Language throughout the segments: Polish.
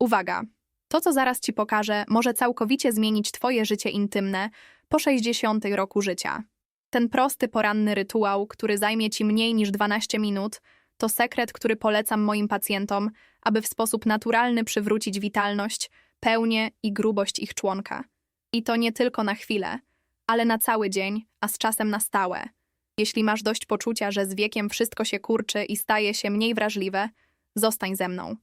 Uwaga! To, co zaraz ci pokażę, może całkowicie zmienić twoje życie intymne po 60 roku życia. Ten prosty poranny rytuał, który zajmie ci mniej niż 12 minut, to sekret, który polecam moim pacjentom, aby w sposób naturalny przywrócić witalność, pełnię i grubość ich członka. I to nie tylko na chwilę, ale na cały dzień, a z czasem na stałe. Jeśli masz dość poczucia, że z wiekiem wszystko się kurczy i staje się mniej wrażliwe, zostań ze mną.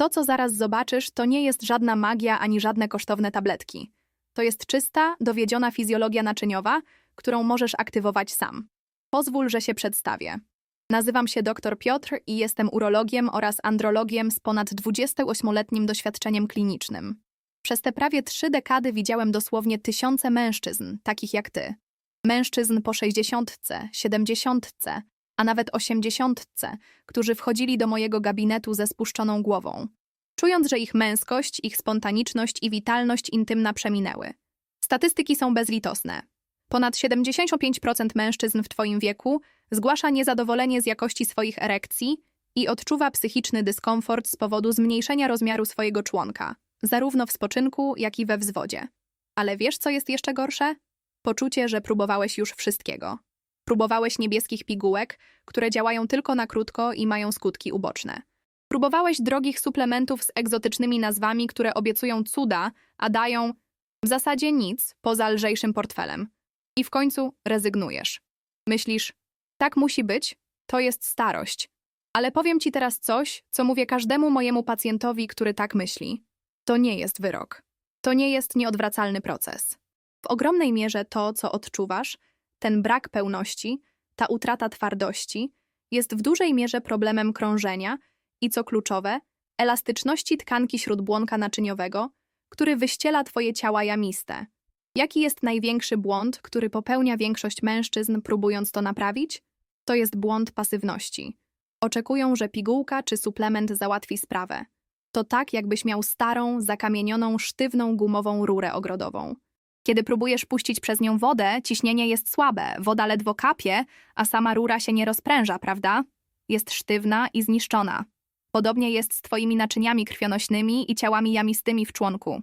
To, co zaraz zobaczysz, to nie jest żadna magia ani żadne kosztowne tabletki. To jest czysta, dowiedziona fizjologia naczyniowa, którą możesz aktywować sam. Pozwól, że się przedstawię. Nazywam się dr Piotr i jestem urologiem oraz andrologiem z ponad 28-letnim doświadczeniem klinicznym. Przez te prawie trzy dekady widziałem dosłownie tysiące mężczyzn, takich jak ty. Mężczyzn po 60, 70, a nawet 80, którzy wchodzili do mojego gabinetu ze spuszczoną głową, czując, że ich męskość, ich spontaniczność i witalność intymna przeminęły. Statystyki są bezlitosne. Ponad 75% mężczyzn w Twoim wieku zgłasza niezadowolenie z jakości swoich erekcji i odczuwa psychiczny dyskomfort z powodu zmniejszenia rozmiaru swojego członka, zarówno w spoczynku, jak i we wzwodzie. Ale wiesz, co jest jeszcze gorsze? Poczucie, że próbowałeś już wszystkiego. Próbowałeś niebieskich pigułek, które działają tylko na krótko i mają skutki uboczne. Próbowałeś drogich suplementów z egzotycznymi nazwami, które obiecują cuda, a dają w zasadzie nic poza lżejszym portfelem. I w końcu rezygnujesz. Myślisz, tak musi być, to jest starość. Ale powiem ci teraz coś, co mówię każdemu mojemu pacjentowi, który tak myśli. To nie jest wyrok. To nie jest nieodwracalny proces. W ogromnej mierze to, co odczuwasz, ten brak pełności, ta utrata twardości, jest w dużej mierze problemem krążenia i, co kluczowe, elastyczności tkanki śródbłonka naczyniowego, który wyściela twoje ciała jamiste. Jaki jest największy błąd, który popełnia większość mężczyzn, próbując to naprawić? To jest błąd pasywności. Oczekują, że pigułka czy suplement załatwi sprawę. To tak, jakbyś miał starą, zakamienioną, sztywną gumową rurę ogrodową. Kiedy próbujesz puścić przez nią wodę, ciśnienie jest słabe, woda ledwo kapie, a sama rura się nie rozpręża, prawda? Jest sztywna i zniszczona. Podobnie jest z twoimi naczyniami krwionośnymi i ciałami jamistymi w członku.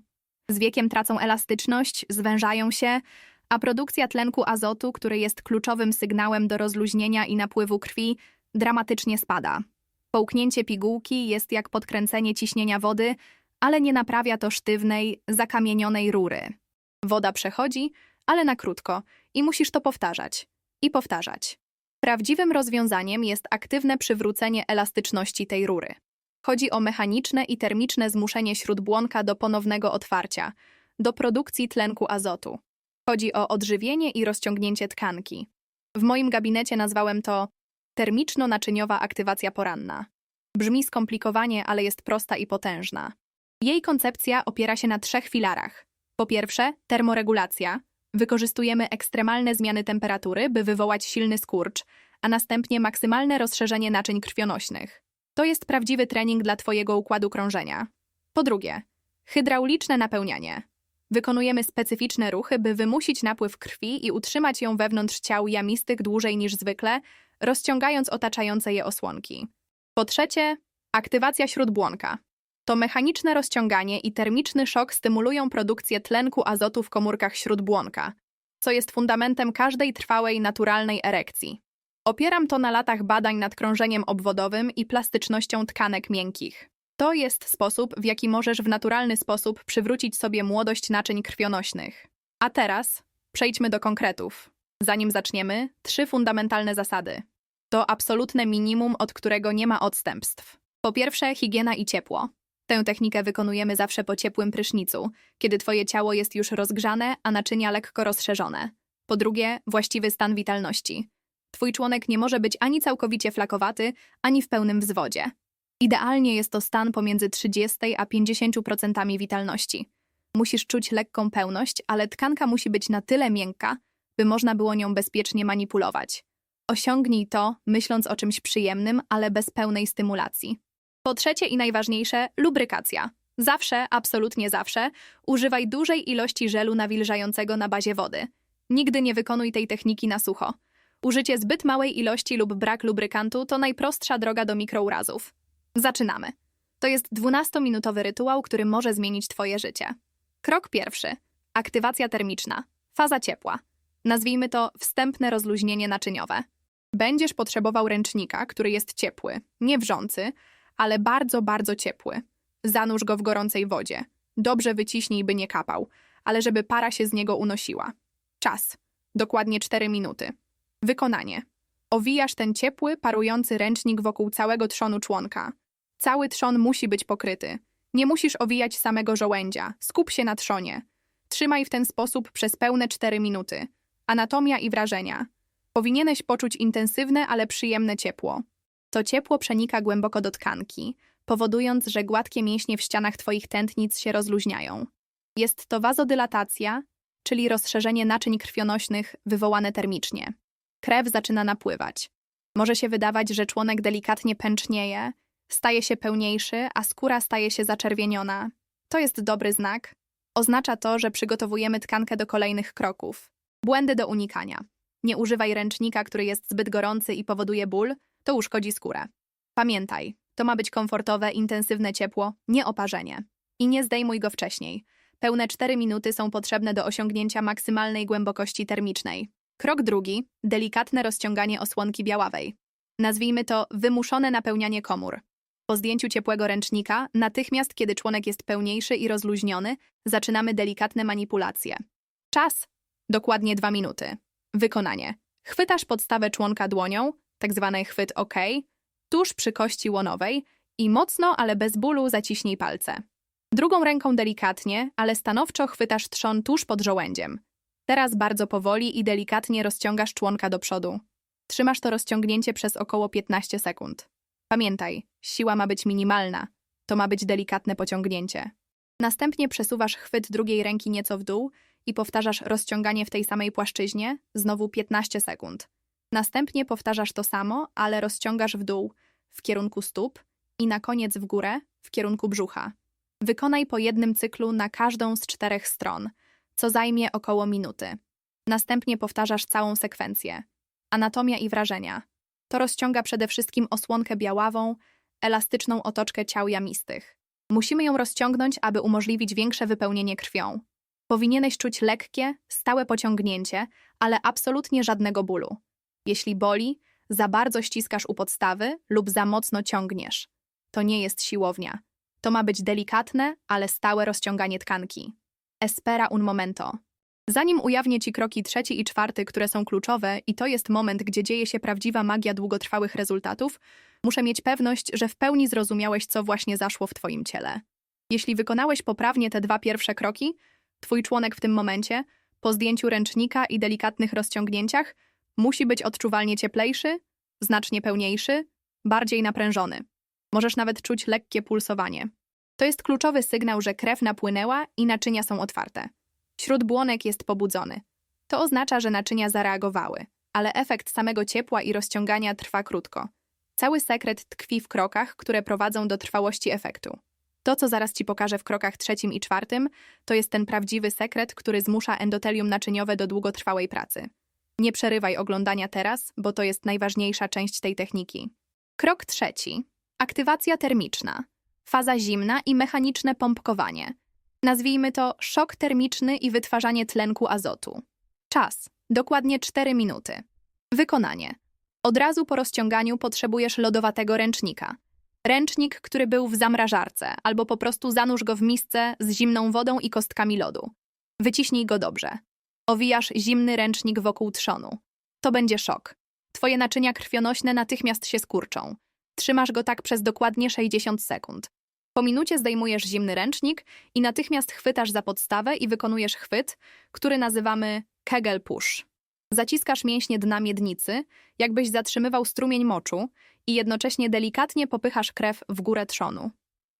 Z wiekiem tracą elastyczność, zwężają się, a produkcja tlenku azotu, który jest kluczowym sygnałem do rozluźnienia i napływu krwi, dramatycznie spada. Połknięcie pigułki jest jak podkręcenie ciśnienia wody, ale nie naprawia to sztywnej, zakamienionej rury. Woda przechodzi, ale na krótko i musisz to powtarzać. I powtarzać. Prawdziwym rozwiązaniem jest aktywne przywrócenie elastyczności tej rury. Chodzi o mechaniczne i termiczne zmuszenie śródbłonka do ponownego otwarcia, do produkcji tlenku azotu. Chodzi o odżywienie i rozciągnięcie tkanki. W moim gabinecie nazwałem to termiczno-naczyniowa aktywacja poranna. Brzmi skomplikowanie, ale jest prosta i potężna. Jej koncepcja opiera się na trzech filarach. Po pierwsze, termoregulacja. Wykorzystujemy ekstremalne zmiany temperatury, by wywołać silny skurcz, a następnie maksymalne rozszerzenie naczyń krwionośnych. To jest prawdziwy trening dla Twojego układu krążenia. Po drugie, hydrauliczne napełnianie. Wykonujemy specyficzne ruchy, by wymusić napływ krwi i utrzymać ją wewnątrz ciał jamistych dłużej niż zwykle, rozciągając otaczające je osłonki. Po trzecie, aktywacja śródbłonka. To mechaniczne rozciąganie i termiczny szok stymulują produkcję tlenku azotu w komórkach śródbłonka, co jest fundamentem każdej trwałej, naturalnej erekcji. Opieram to na latach badań nad krążeniem obwodowym i plastycznością tkanek miękkich. To jest sposób, w jaki możesz w naturalny sposób przywrócić sobie młodość naczyń krwionośnych. A teraz przejdźmy do konkretów. Zanim zaczniemy, trzy fundamentalne zasady. To absolutne minimum, od którego nie ma odstępstw. Po pierwsze, higiena i ciepło. Tę technikę wykonujemy zawsze po ciepłym prysznicu, kiedy twoje ciało jest już rozgrzane, a naczynia lekko rozszerzone. Po drugie, właściwy stan witalności. Twój członek nie może być ani całkowicie flakowaty, ani w pełnym wzwodzie. Idealnie jest to stan pomiędzy 30 a 50% witalności. Musisz czuć lekką pełność, ale tkanka musi być na tyle miękka, by można było nią bezpiecznie manipulować. Osiągnij to, myśląc o czymś przyjemnym, ale bez pełnej stymulacji. Po trzecie i najważniejsze, lubrykacja. Zawsze, absolutnie zawsze, używaj dużej ilości żelu nawilżającego na bazie wody. Nigdy nie wykonuj tej techniki na sucho. Użycie zbyt małej ilości lub brak lubrykantu to najprostsza droga do mikrourazów. Zaczynamy. To jest 12-minutowy rytuał, który może zmienić Twoje życie. Krok pierwszy. Aktywacja termiczna. Faza ciepła. Nazwijmy to wstępne rozluźnienie naczyniowe. Będziesz potrzebował ręcznika, który jest ciepły, nie wrzący, ale bardzo, bardzo ciepły. Zanurz go w gorącej wodzie. Dobrze wyciśnij, by nie kapał, ale żeby para się z niego unosiła. Czas. Dokładnie 4 minuty. Wykonanie. Owijasz ten ciepły, parujący ręcznik wokół całego trzonu członka. Cały trzon musi być pokryty. Nie musisz owijać samego żołędzia. Skup się na trzonie. Trzymaj w ten sposób przez pełne 4 minuty. Anatomia i wrażenia. Powinieneś poczuć intensywne, ale przyjemne ciepło. To ciepło przenika głęboko do tkanki, powodując, że gładkie mięśnie w ścianach Twoich tętnic się rozluźniają. Jest to wazodylatacja, czyli rozszerzenie naczyń krwionośnych wywołane termicznie. Krew zaczyna napływać. Może się wydawać, że członek delikatnie pęcznieje, staje się pełniejszy, a skóra staje się zaczerwieniona. To jest dobry znak. Oznacza to, że przygotowujemy tkankę do kolejnych kroków. Błędy do unikania. Nie używaj ręcznika, który jest zbyt gorący i powoduje ból, to uszkodzi skórę. Pamiętaj, to ma być komfortowe, intensywne ciepło, nie oparzenie. I nie zdejmuj go wcześniej. Pełne 4 minuty są potrzebne do osiągnięcia maksymalnej głębokości termicznej. Krok drugi delikatne rozciąganie osłonki białawej. Nazwijmy to wymuszone napełnianie komór. Po zdjęciu ciepłego ręcznika, natychmiast kiedy członek jest pełniejszy i rozluźniony, zaczynamy delikatne manipulacje. Czas dokładnie 2 minuty. Wykonanie. Chwytasz podstawę członka dłonią, tak zwany chwyt OK, tuż przy kości łonowej i mocno, ale bez bólu zaciśnij palce. Drugą ręką delikatnie, ale stanowczo chwytasz trzon tuż pod żołędziem. Teraz bardzo powoli i delikatnie rozciągasz członka do przodu. Trzymasz to rozciągnięcie przez około 15 sekund. Pamiętaj, siła ma być minimalna. To ma być delikatne pociągnięcie. Następnie przesuwasz chwyt drugiej ręki nieco w dół i powtarzasz rozciąganie w tej samej płaszczyźnie, znowu 15 sekund. Następnie powtarzasz to samo, ale rozciągasz w dół, w kierunku stóp i na koniec w górę, w kierunku brzucha. Wykonaj po jednym cyklu na każdą z czterech stron, co zajmie około minuty. Następnie powtarzasz całą sekwencję. Anatomia i wrażenia. To rozciąga przede wszystkim osłonkę białawą, elastyczną otoczkę ciał jamistych. Musimy ją rozciągnąć, aby umożliwić większe wypełnienie krwią. Powinieneś czuć lekkie, stałe pociągnięcie, ale absolutnie żadnego bólu. Jeśli boli, za bardzo ściskasz u podstawy lub za mocno ciągniesz. To nie jest siłownia. To ma być delikatne, ale stałe rozciąganie tkanki. Espera un momento. Zanim ujawnię Ci kroki trzeci i czwarty, które są kluczowe, i to jest moment, gdzie dzieje się prawdziwa magia długotrwałych rezultatów, muszę mieć pewność, że w pełni zrozumiałeś, co właśnie zaszło w Twoim ciele. Jeśli wykonałeś poprawnie te dwa pierwsze kroki, Twój członek w tym momencie, po zdjęciu ręcznika i delikatnych rozciągnięciach, musi być odczuwalnie cieplejszy, znacznie pełniejszy, bardziej naprężony. Możesz nawet czuć lekkie pulsowanie. To jest kluczowy sygnał, że krew napłynęła i naczynia są otwarte. Śródbłonek jest pobudzony. To oznacza, że naczynia zareagowały, ale efekt samego ciepła i rozciągania trwa krótko. Cały sekret tkwi w krokach, które prowadzą do trwałości efektu. To, co zaraz Ci pokażę w krokach trzecim i czwartym, to jest ten prawdziwy sekret, który zmusza endotelium naczyniowe do długotrwałej pracy. Nie przerywaj oglądania teraz, bo to jest najważniejsza część tej techniki. Krok trzeci. Aktywacja termiczna. Faza zimna i mechaniczne pompkowanie. Nazwijmy to szok termiczny i wytwarzanie tlenku azotu. Czas. Dokładnie 4 minuty. Wykonanie. Od razu po rozciąganiu potrzebujesz lodowatego ręcznika. Ręcznik, który był w zamrażarce, albo po prostu zanurz go w misce z zimną wodą i kostkami lodu. Wyciśnij go dobrze. Owijasz zimny ręcznik wokół trzonu. To będzie szok. Twoje naczynia krwionośne natychmiast się skurczą. Trzymasz go tak przez dokładnie 60 sekund. Po minucie zdejmujesz zimny ręcznik i natychmiast chwytasz za podstawę i wykonujesz chwyt, który nazywamy Kegel Push. Zaciskasz mięśnie dna miednicy, jakbyś zatrzymywał strumień moczu i jednocześnie delikatnie popychasz krew w górę trzonu.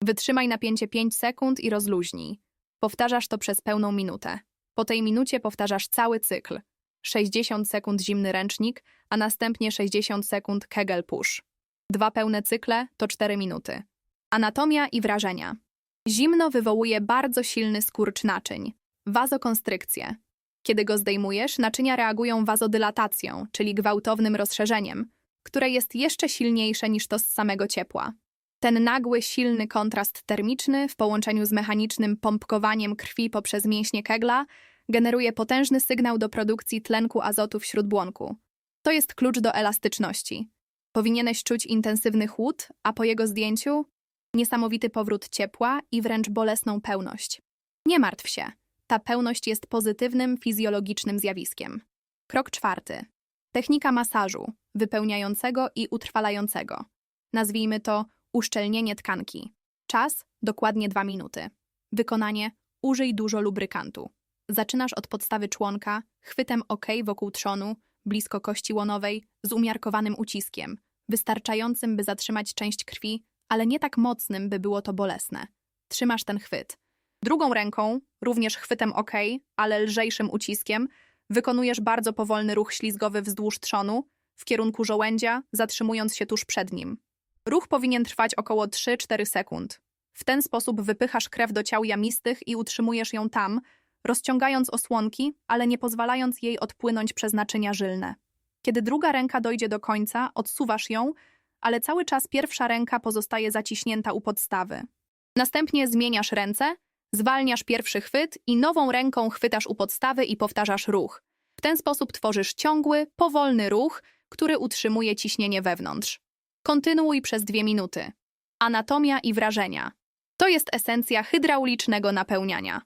Wytrzymaj napięcie 5 sekund i rozluźnij. Powtarzasz to przez pełną minutę. Po tej minucie powtarzasz cały cykl. 60 sekund zimny ręcznik, a następnie 60 sekund Kegel Push. Dwa pełne cykle to 4 minuty. Anatomia i wrażenia. Zimno wywołuje bardzo silny skurcz naczyń. Wazokonstrykcję. Kiedy go zdejmujesz, naczynia reagują wazodylatacją, czyli gwałtownym rozszerzeniem, które jest jeszcze silniejsze niż to z samego ciepła. Ten nagły, silny kontrast termiczny w połączeniu z mechanicznym pompkowaniem krwi poprzez mięśnie kegla generuje potężny sygnał do produkcji tlenku azotu w śródbłonku. To jest klucz do elastyczności. Powinieneś czuć intensywny chłód, a po jego zdjęciu niesamowity powrót ciepła i wręcz bolesną pełność. Nie martw się. Ta pełność jest pozytywnym fizjologicznym zjawiskiem. Krok czwarty. Technika masażu, wypełniającego i utrwalającego. Nazwijmy to uszczelnienie tkanki. Czas dokładnie 2 minuty. Wykonanie użyj dużo lubrykantu. Zaczynasz od podstawy członka, chwytem OK wokół trzonu, blisko kości łonowej, z umiarkowanym uciskiem, wystarczającym, by zatrzymać część krwi, ale nie tak mocnym, by było to bolesne. Trzymasz ten chwyt. Drugą ręką, również chwytem OK, ale lżejszym uciskiem, wykonujesz bardzo powolny ruch ślizgowy wzdłuż trzonu, w kierunku żołędzia, zatrzymując się tuż przed nim. Ruch powinien trwać około 3-4 sekund. W ten sposób wypychasz krew do ciał jamistych i utrzymujesz ją tam, rozciągając osłonki, ale nie pozwalając jej odpłynąć przez naczynia żylne. Kiedy druga ręka dojdzie do końca, odsuwasz ją, ale cały czas pierwsza ręka pozostaje zaciśnięta u podstawy. Następnie zmieniasz ręce, zwalniasz pierwszy chwyt i nową ręką chwytasz u podstawy i powtarzasz ruch. W ten sposób tworzysz ciągły, powolny ruch, który utrzymuje ciśnienie wewnątrz. Kontynuuj przez dwie minuty. Anatomia i wrażenia. To jest esencja hydraulicznego napełniania.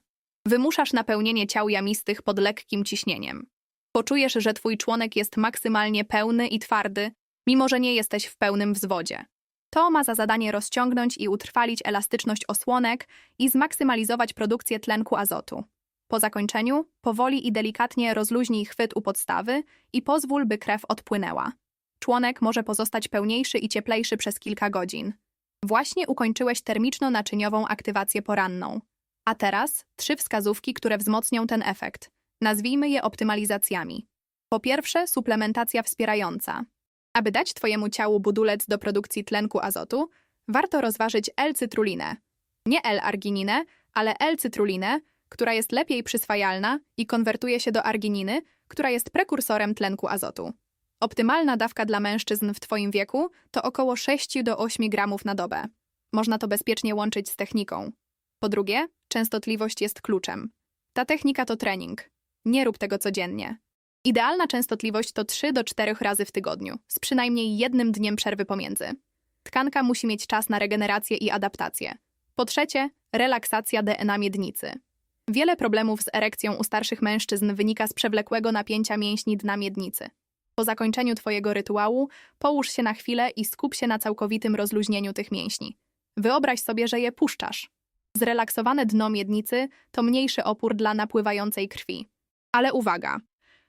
Wymuszasz napełnienie ciał jamistych pod lekkim ciśnieniem. Poczujesz, że twój członek jest maksymalnie pełny i twardy, mimo że nie jesteś w pełnym wzwodzie. To ma za zadanie rozciągnąć i utrwalić elastyczność osłonek i zmaksymalizować produkcję tlenku azotu. Po zakończeniu powoli i delikatnie rozluźnij chwyt u podstawy i pozwól, by krew odpłynęła. Członek może pozostać pełniejszy i cieplejszy przez kilka godzin. Właśnie ukończyłeś termiczno-naczyniową aktywację poranną. A teraz trzy wskazówki, które wzmocnią ten efekt. Nazwijmy je optymalizacjami. Po pierwsze, suplementacja wspierająca. Aby dać Twojemu ciału budulec do produkcji tlenku azotu, warto rozważyć L-cytrulinę. Nie L-argininę, ale L-cytrulinę, która jest lepiej przyswajalna i konwertuje się do argininy, która jest prekursorem tlenku azotu. Optymalna dawka dla mężczyzn w Twoim wieku to około 6 do 8 gramów na dobę. Można to bezpiecznie łączyć z techniką. Po drugie, częstotliwość jest kluczem. Ta technika to trening. Nie rób tego codziennie. Idealna częstotliwość to 3 do 4 razy w tygodniu, z przynajmniej jednym dniem przerwy pomiędzy. Tkanka musi mieć czas na regenerację i adaptację. Po trzecie, relaksacja DNA miednicy. Wiele problemów z erekcją u starszych mężczyzn wynika z przewlekłego napięcia mięśni dna miednicy. Po zakończeniu Twojego rytuału połóż się na chwilę i skup się na całkowitym rozluźnieniu tych mięśni. Wyobraź sobie, że je puszczasz. Zrelaksowane dno miednicy to mniejszy opór dla napływającej krwi. Ale uwaga!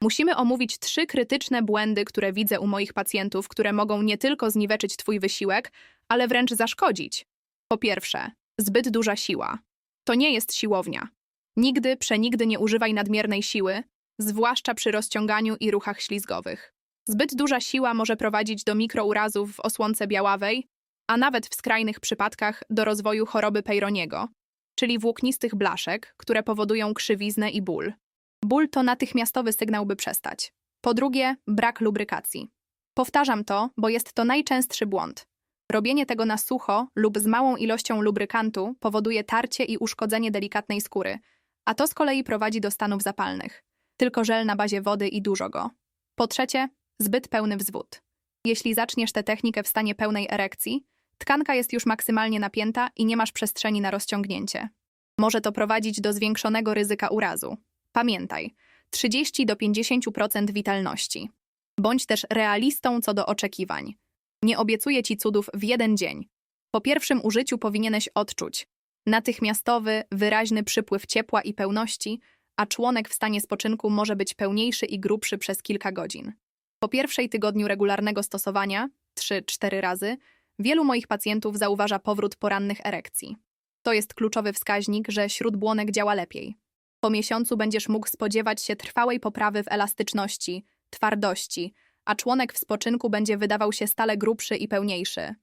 Musimy omówić trzy krytyczne błędy, które widzę u moich pacjentów, które mogą nie tylko zniweczyć Twój wysiłek, ale wręcz zaszkodzić. Po pierwsze, zbyt duża siła. To nie jest siłownia. Nigdy, przenigdy nie używaj nadmiernej siły, zwłaszcza przy rozciąganiu i ruchach ślizgowych. Zbyt duża siła może prowadzić do mikrourazów w osłonce białawej, a nawet w skrajnych przypadkach do rozwoju choroby Peyronieego, czyli włóknistych blaszek, które powodują krzywiznę i ból. Ból to natychmiastowy sygnał, by przestać. Po drugie, brak lubrykacji. Powtarzam to, bo jest to najczęstszy błąd. Robienie tego na sucho lub z małą ilością lubrykantu powoduje tarcie i uszkodzenie delikatnej skóry, a to z kolei prowadzi do stanów zapalnych. Tylko żel na bazie wody i dużo go. Po trzecie, zbyt pełny wzwód. Jeśli zaczniesz tę technikę w stanie pełnej erekcji, tkanka jest już maksymalnie napięta i nie masz przestrzeni na rozciągnięcie. Może to prowadzić do zwiększonego ryzyka urazu. Pamiętaj, 30 do 50% witalności. Bądź też realistą co do oczekiwań. Nie obiecuję ci cudów w jeden dzień. Po pierwszym użyciu powinieneś odczuć natychmiastowy, wyraźny przypływ ciepła i pełności, a członek w stanie spoczynku może być pełniejszy i grubszy przez kilka godzin. Po pierwszej tygodniu regularnego stosowania, 3-4 razy, wielu moich pacjentów zauważa powrót porannych erekcji. To jest kluczowy wskaźnik, że śródbłonek działa lepiej. Po miesiącu będziesz mógł spodziewać się trwałej poprawy w elastyczności, twardości, a członek w spoczynku będzie wydawał się stale grubszy i pełniejszy.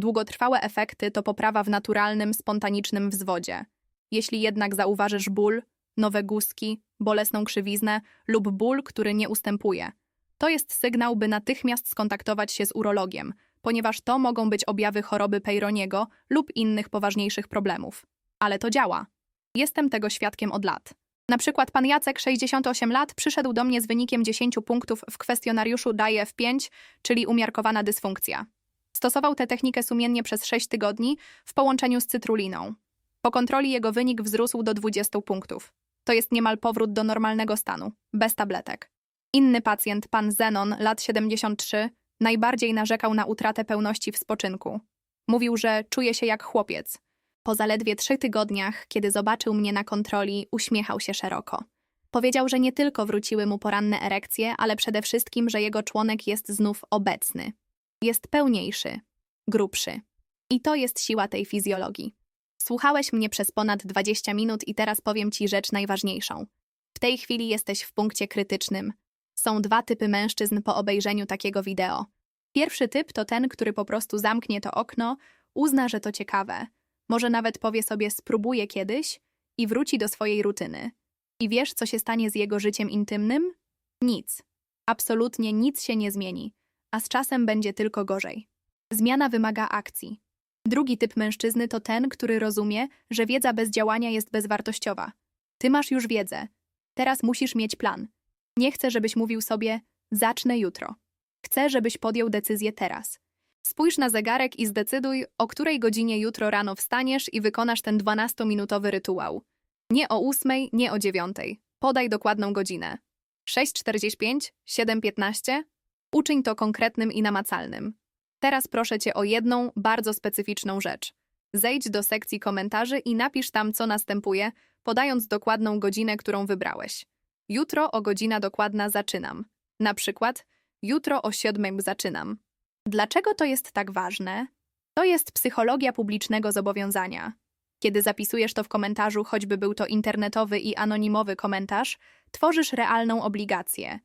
Długotrwałe efekty to poprawa w naturalnym, spontanicznym wzwodzie. Jeśli jednak zauważysz ból, nowe guzki, bolesną krzywiznę lub ból, który nie ustępuje, to jest sygnał, by natychmiast skontaktować się z urologiem, ponieważ to mogą być objawy choroby Peyronie'ego lub innych poważniejszych problemów. Ale to działa. Jestem tego świadkiem od lat. Na przykład pan Jacek, 68 lat, przyszedł do mnie z wynikiem 10 punktów w kwestionariuszu DAIF-5, czyli umiarkowana dysfunkcja. Stosował tę technikę sumiennie przez 6 tygodni w połączeniu z cytruliną. Po kontroli jego wynik wzrósł do 20 punktów. To jest niemal powrót do normalnego stanu, bez tabletek. Inny pacjent, pan Zenon, lat 73, najbardziej narzekał na utratę pełności w spoczynku. Mówił, że czuje się jak chłopiec. Po zaledwie trzech tygodniach, kiedy zobaczył mnie na kontroli, uśmiechał się szeroko. Powiedział, że nie tylko wróciły mu poranne erekcje, ale przede wszystkim, że jego członek jest znów obecny. Jest pełniejszy, grubszy. I to jest siła tej fizjologii. Słuchałeś mnie przez ponad 20 minut i teraz powiem ci rzecz najważniejszą. W tej chwili jesteś w punkcie krytycznym. Są dwa typy mężczyzn po obejrzeniu takiego wideo. Pierwszy typ to ten, który po prostu zamknie to okno, uzna, że to ciekawe. Może nawet powie sobie spróbuję kiedyś i wróci do swojej rutyny. I wiesz, co się stanie z jego życiem intymnym? Nic. Absolutnie nic się nie zmieni, a z czasem będzie tylko gorzej. Zmiana wymaga akcji. Drugi typ mężczyzny to ten, który rozumie, że wiedza bez działania jest bezwartościowa. Ty masz już wiedzę. Teraz musisz mieć plan. Nie chcę, żebyś mówił sobie: zacznę jutro. Chcę, żebyś podjął decyzję teraz. Spójrz na zegarek i zdecyduj, o której godzinie jutro rano wstaniesz i wykonasz ten 12-minutowy rytuał. Nie o 8, nie o 9. Podaj dokładną godzinę. 6.45, 7.15. Uczyń to konkretnym i namacalnym. Teraz proszę cię o jedną, bardzo specyficzną rzecz. Zejdź do sekcji komentarzy i napisz tam, co następuje, podając dokładną godzinę, którą wybrałeś. Jutro o godzina dokładna zaczynam. Na przykład, jutro o siódmej zaczynam. Dlaczego to jest tak ważne? To jest psychologia publicznego zobowiązania. Kiedy zapisujesz to w komentarzu, choćby był to internetowy i anonimowy komentarz, tworzysz realną obligację.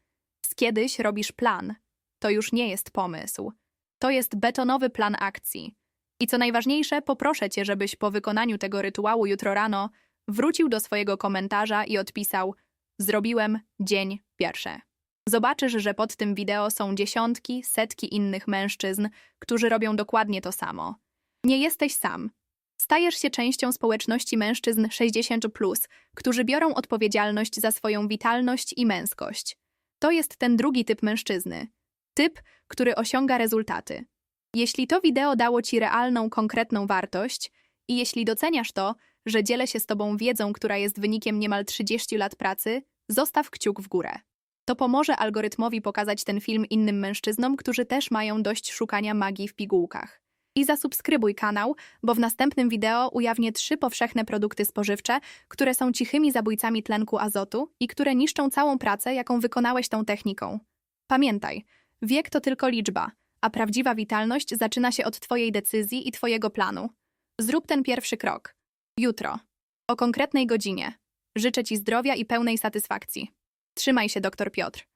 Z kiedyś robisz plan. To już nie jest pomysł. To jest betonowy plan akcji. I co najważniejsze, poproszę cię, żebyś po wykonaniu tego rytuału jutro rano wrócił do swojego komentarza i odpisał: Zrobiłem dzień pierwszy. Zobaczysz, że pod tym wideo są dziesiątki, setki innych mężczyzn, którzy robią dokładnie to samo. Nie jesteś sam. Stajesz się częścią społeczności mężczyzn 60, którzy biorą odpowiedzialność za swoją witalność i męskość. To jest ten drugi typ mężczyzny. Typ, który osiąga rezultaty. Jeśli to wideo dało ci realną, konkretną wartość i jeśli doceniasz to, że dzielę się z tobą wiedzą, która jest wynikiem niemal 30 lat pracy, zostaw kciuk w górę. To pomoże algorytmowi pokazać ten film innym mężczyznom, którzy też mają dość szukania magii w pigułkach. I zasubskrybuj kanał, bo w następnym wideo ujawnię trzy powszechne produkty spożywcze, które są cichymi zabójcami tlenku azotu i które niszczą całą pracę, jaką wykonałeś tą techniką. Pamiętaj, wiek to tylko liczba, a prawdziwa witalność zaczyna się od Twojej decyzji i Twojego planu. Zrób ten pierwszy krok. Jutro. O konkretnej godzinie. Życzę Ci zdrowia i pełnej satysfakcji. Trzymaj się, doktor Piotr.